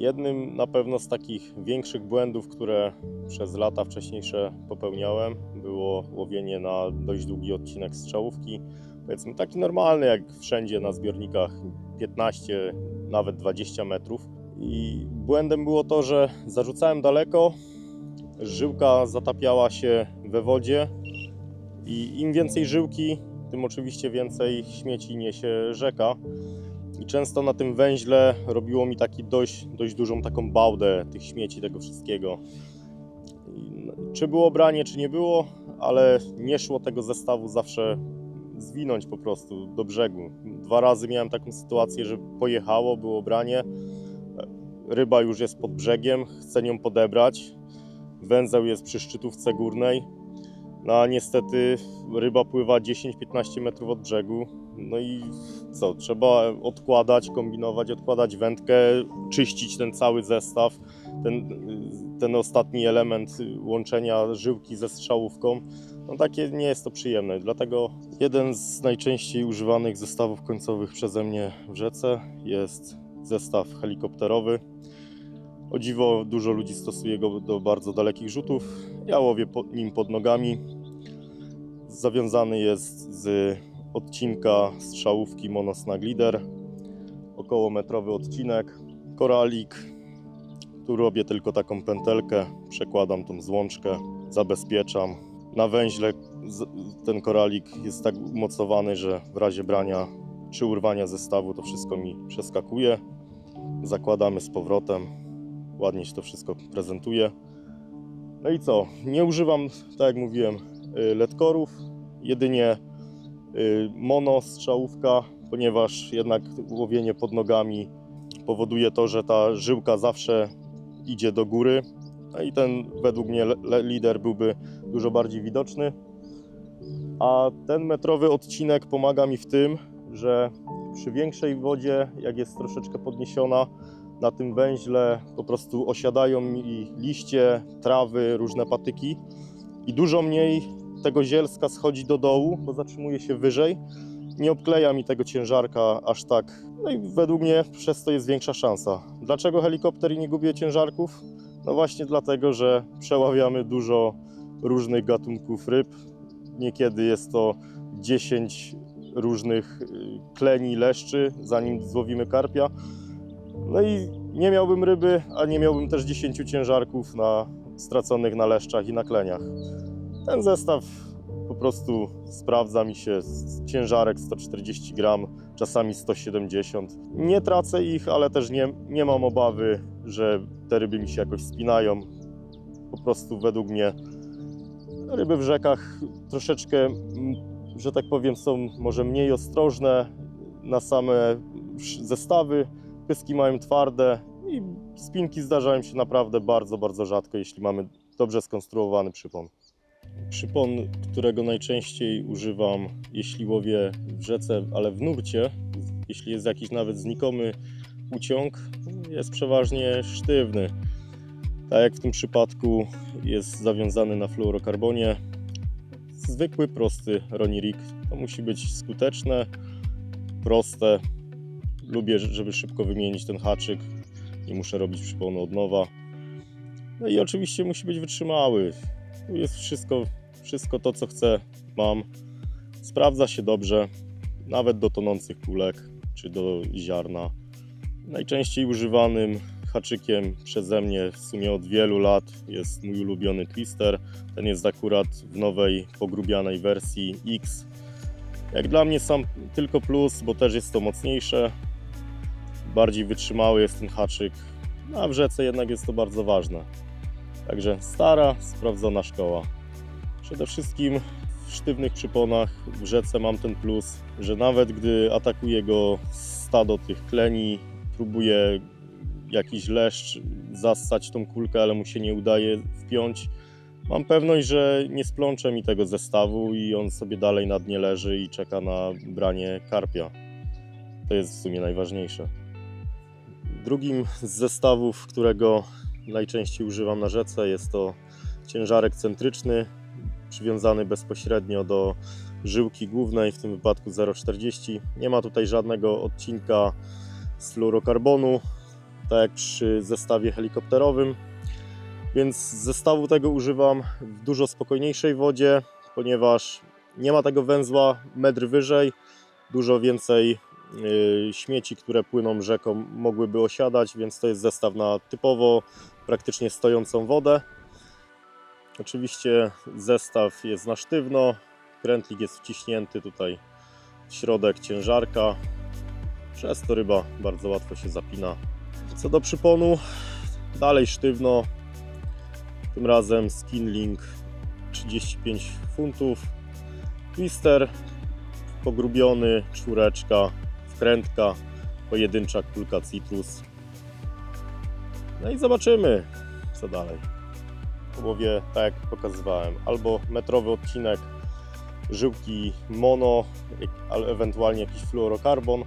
Jednym na pewno z takich większych błędów, które przez lata wcześniejsze popełniałem, było łowienie na dość długi odcinek strzałówki. Powiedzmy taki normalny, jak wszędzie na zbiornikach 15, nawet 20 metrów. I błędem było to, że zarzucałem daleko, żyłka zatapiała się we wodzie i im więcej żyłki, tym oczywiście więcej śmieci niesie rzeka. I często na tym węźle robiło mi taki dość, dość dużą taką bałdę tych śmieci, tego wszystkiego. No, czy było branie, czy nie było, ale nie szło tego zestawu zawsze zwinąć po prostu do brzegu. Dwa razy miałem taką sytuację, że pojechało, było branie, ryba już jest pod brzegiem, chcę nią podebrać, węzeł jest przy szczytówce górnej, no a niestety ryba pływa 10-15 metrów od brzegu. No i co? Trzeba odkładać, kombinować, odkładać wędkę, czyścić ten cały zestaw, ten, ten ostatni element łączenia żyłki ze strzałówką. No takie nie jest to przyjemne. Dlatego jeden z najczęściej używanych zestawów końcowych przeze mnie w rzece jest zestaw helikopterowy. O dziwo dużo ludzi stosuje go do bardzo dalekich rzutów. Ja łowię nim pod nogami. Zawiązany jest z odcinka strzałówki Monosnag Leader. Około metrowy odcinek. Koralik. Tu robię tylko taką pętelkę. Przekładam tą złączkę. Zabezpieczam. Na węźle ten koralik jest tak umocowany, że w razie brania czy urwania zestawu to wszystko mi przeskakuje. Zakładamy z powrotem ładnie się to wszystko prezentuje. No i co? Nie używam, tak jak mówiłem, y, ledkorów, jedynie y, mono strzałówka, ponieważ jednak łowienie pod nogami powoduje to, że ta żyłka zawsze idzie do góry. No i ten według mnie lider byłby dużo bardziej widoczny. A ten metrowy odcinek pomaga mi w tym, że przy większej wodzie, jak jest troszeczkę podniesiona, na tym węźle po prostu osiadają mi liście, trawy, różne patyki i dużo mniej tego zielska schodzi do dołu, bo zatrzymuje się wyżej. Nie obkleja mi tego ciężarka aż tak. No i według mnie przez to jest większa szansa. Dlaczego helikopter nie gubię ciężarków? No właśnie dlatego, że przeławiamy dużo różnych gatunków ryb. Niekiedy jest to 10 różnych y, kleni, leszczy, zanim złowimy karpia. No i nie miałbym ryby, a nie miałbym też 10 ciężarków na straconych na leszczach i na kleniach. Ten zestaw po prostu sprawdza mi się ciężarek 140 gram, czasami 170. Nie tracę ich, ale też nie, nie mam obawy, że te ryby mi się jakoś spinają. Po prostu według mnie ryby w rzekach troszeczkę, że tak powiem, są może mniej ostrożne na same zestawy. Pyski mają twarde i spinki zdarzają się naprawdę bardzo, bardzo rzadko, jeśli mamy dobrze skonstruowany przypon. Przypon, którego najczęściej używam, jeśli łowię w rzece, ale w nurcie, jeśli jest jakiś nawet znikomy uciąg, jest przeważnie sztywny. Tak jak w tym przypadku jest zawiązany na fluorokarbonie. Zwykły, prosty Ronnie Rig. To musi być skuteczne, proste. Lubię, żeby szybko wymienić ten haczyk. Nie muszę robić przyponu od nowa. No i oczywiście musi być wytrzymały. Jest wszystko, wszystko to, co chcę, mam. Sprawdza się dobrze, nawet do tonących kulek czy do ziarna. Najczęściej używanym haczykiem przeze mnie w sumie od wielu lat jest mój ulubiony Twister. Ten jest akurat w nowej, pogrubianej wersji X. Jak dla mnie sam tylko plus, bo też jest to mocniejsze. Bardziej wytrzymały jest ten haczyk, a w rzece jednak jest to bardzo ważne. Także stara, sprawdzona szkoła. Przede wszystkim w sztywnych przyponach w rzece mam ten plus, że nawet gdy atakuje go stado tych kleni, próbuje jakiś leszcz zassać tą kulkę, ale mu się nie udaje wpiąć, mam pewność, że nie splącze mi tego zestawu i on sobie dalej na dnie leży i czeka na branie karpia. To jest w sumie najważniejsze. Drugim z zestawów, którego najczęściej używam na rzece, jest to ciężarek centryczny, przywiązany bezpośrednio do żyłki głównej, w tym wypadku 0,40. Nie ma tutaj żadnego odcinka z fluorokarbonu. tak jak przy zestawie helikopterowym. Więc zestawu tego używam w dużo spokojniejszej wodzie, ponieważ nie ma tego węzła metr wyżej, dużo więcej śmieci, które płyną rzeką mogłyby osiadać, więc to jest zestaw na typowo praktycznie stojącą wodę. Oczywiście zestaw jest na sztywno, krętlik jest wciśnięty tutaj w środek ciężarka, przez to ryba bardzo łatwo się zapina. Co do przyponu, dalej sztywno, tym razem Skinlink 35 funtów, twister pogrubiony, czwóreczka, wkrętka, pojedyncza kulka citrus. No i zobaczymy, co dalej. Łowię, tak jak pokazywałem, albo metrowy odcinek żyłki mono, ewentualnie jakiś fluorokarbon,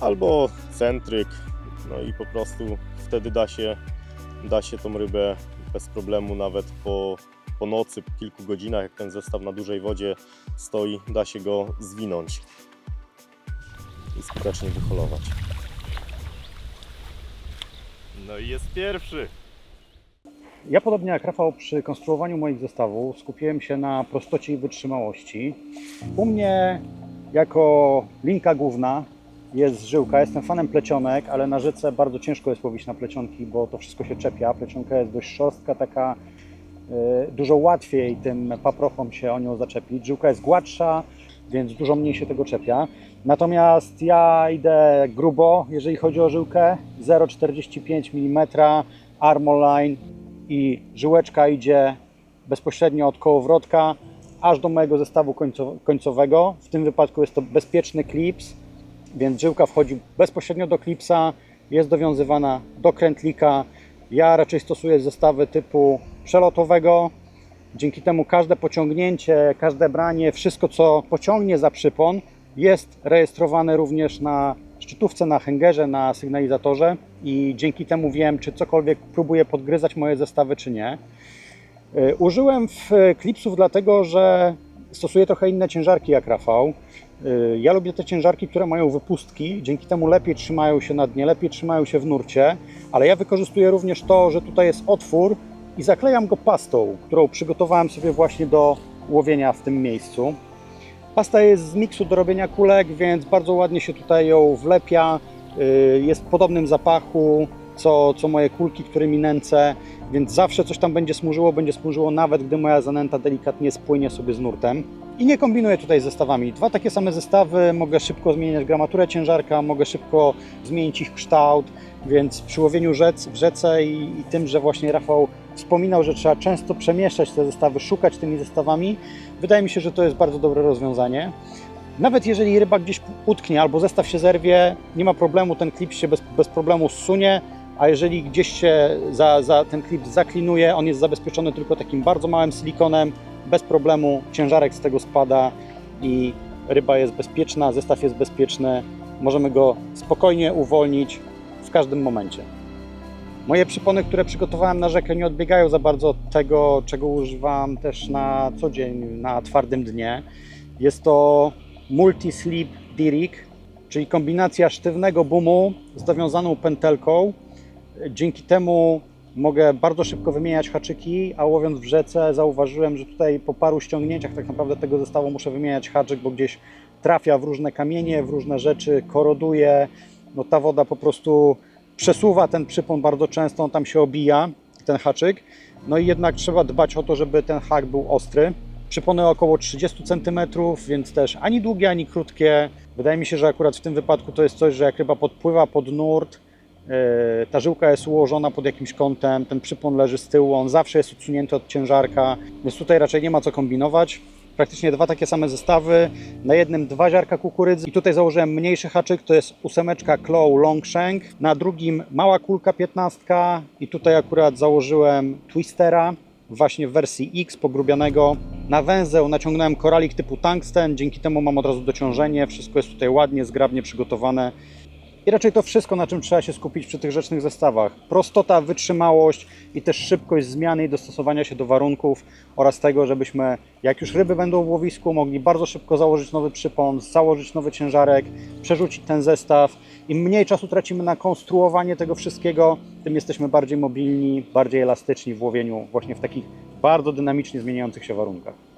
albo centryk, no i po prostu wtedy da się, da się tą rybę bez problemu nawet po, po nocy, po kilku godzinach, jak ten zestaw na dużej wodzie stoi, da się go zwinąć skutecznie wyholować. No i jest pierwszy. Ja podobnie jak Rafał przy konstruowaniu moich zestawów skupiłem się na prostocie i wytrzymałości. U mnie jako linka główna jest żyłka. Jestem fanem plecionek, ale na rzece bardzo ciężko jest łowić na plecionki, bo to wszystko się czepia. Plecionka jest dość szorstka, taka y, dużo łatwiej tym paprochom się o nią zaczepić. Żyłka jest gładsza, więc dużo mniej się tego czepia. Natomiast ja idę grubo, jeżeli chodzi o żyłkę. 0,45 mm, Armorline i żyłeczka idzie bezpośrednio od kołowrotka aż do mojego zestawu końco- końcowego. W tym wypadku jest to bezpieczny klips, więc żyłka wchodzi bezpośrednio do klipsa, jest dowiązywana do krętlika. Ja raczej stosuję zestawy typu przelotowego. Dzięki temu każde pociągnięcie, każde branie, wszystko co pociągnie za przypon jest rejestrowane również na szczytówce, na hęgerze, na sygnalizatorze i dzięki temu wiem, czy cokolwiek próbuje podgryzać moje zestawy, czy nie. Y, Użyłem w klipsów dlatego, że stosuję trochę inne ciężarki jak Rafał. Y, Ja lubię te ciężarki, które mają wypustki, dzięki temu lepiej trzymają się na dnie, lepiej trzymają się w nurcie, ale ja wykorzystuję również to, że tutaj jest otwór i zaklejam go pastą, którą przygotowałem sobie właśnie do łowienia w tym miejscu. Pasta jest z miksu do robienia kulek, więc bardzo ładnie się tutaj ją wlepia. Y, Jest w podobnym zapachu co, co moje kulki, którymi nęcę, więc zawsze coś tam będzie smurzyło, będzie smurzyło nawet gdy moja zanęta delikatnie spłynie sobie z nurtem. I nie kombinuję tutaj z zestawami. Dwa takie same zestawy, mogę szybko zmieniać gramaturę ciężarka, mogę szybko zmienić ich kształt, więc przy łowieniu rzec, w rzece i, i tym, że właśnie Rafał wspominał, że trzeba często przemieszczać te zestawy, szukać tymi zestawami, wydaje mi się, że to jest bardzo dobre rozwiązanie. Nawet jeżeli ryba gdzieś utknie albo zestaw się zerwie, nie ma problemu, ten klip się bez, bez problemu zsunie, a jeżeli gdzieś się za, za ten klip zaklinuje, on jest zabezpieczony tylko takim bardzo małym silikonem, bez problemu ciężarek z tego spada i ryba jest bezpieczna, zestaw jest bezpieczny, możemy go spokojnie uwolnić w każdym momencie. Moje przypony, które przygotowałem na rzekę, nie odbiegają za bardzo od tego, czego używam też na co dzień na twardym dnie. Jest to Multi-Sleep D-Rig, czyli kombinacja sztywnego boomu z dowiązaną pętelką. Dzięki temu mogę bardzo szybko wymieniać haczyki, a łowiąc w rzece zauważyłem, że tutaj po paru ściągnięciach tak naprawdę tego zestawu muszę wymieniać haczyk, bo gdzieś trafia w różne kamienie, w różne rzeczy, koroduje. No ta woda po prostu przesuwa ten przypon bardzo często, on tam się obija, ten haczyk. No i jednak trzeba dbać o to, żeby ten hak był ostry. Przypony około 30 cm, więc też ani długie, ani krótkie. Wydaje mi się, że akurat w tym wypadku to jest coś, że jak ryba podpływa pod nurt, ta żyłka jest ułożona pod jakimś kątem, ten przypon leży z tyłu, on zawsze jest odsunięty od ciężarka, więc tutaj raczej nie ma co kombinować. Praktycznie dwa takie same zestawy, na jednym dwa ziarka kukurydzy i tutaj założyłem mniejszy haczyk, to jest ósemeczka Claw Longshank, na drugim mała kulka 15 i tutaj akurat założyłem twistera, właśnie w wersji X pogrubianego. Na węzeł naciągnąłem koralik typu tungsten, dzięki temu mam od razu dociążenie, wszystko jest tutaj ładnie, zgrabnie przygotowane. I raczej to wszystko, na czym trzeba się skupić przy tych rzecznych zestawach. Prostota, wytrzymałość i też szybkość zmiany i dostosowania się do warunków oraz tego, żebyśmy, jak już ryby będą w łowisku, mogli bardzo szybko założyć nowy przypon, założyć nowy ciężarek, przerzucić ten zestaw. Im mniej czasu tracimy na konstruowanie tego wszystkiego, tym jesteśmy bardziej mobilni, bardziej elastyczni w łowieniu właśnie w takich bardzo dynamicznie zmieniających się warunkach.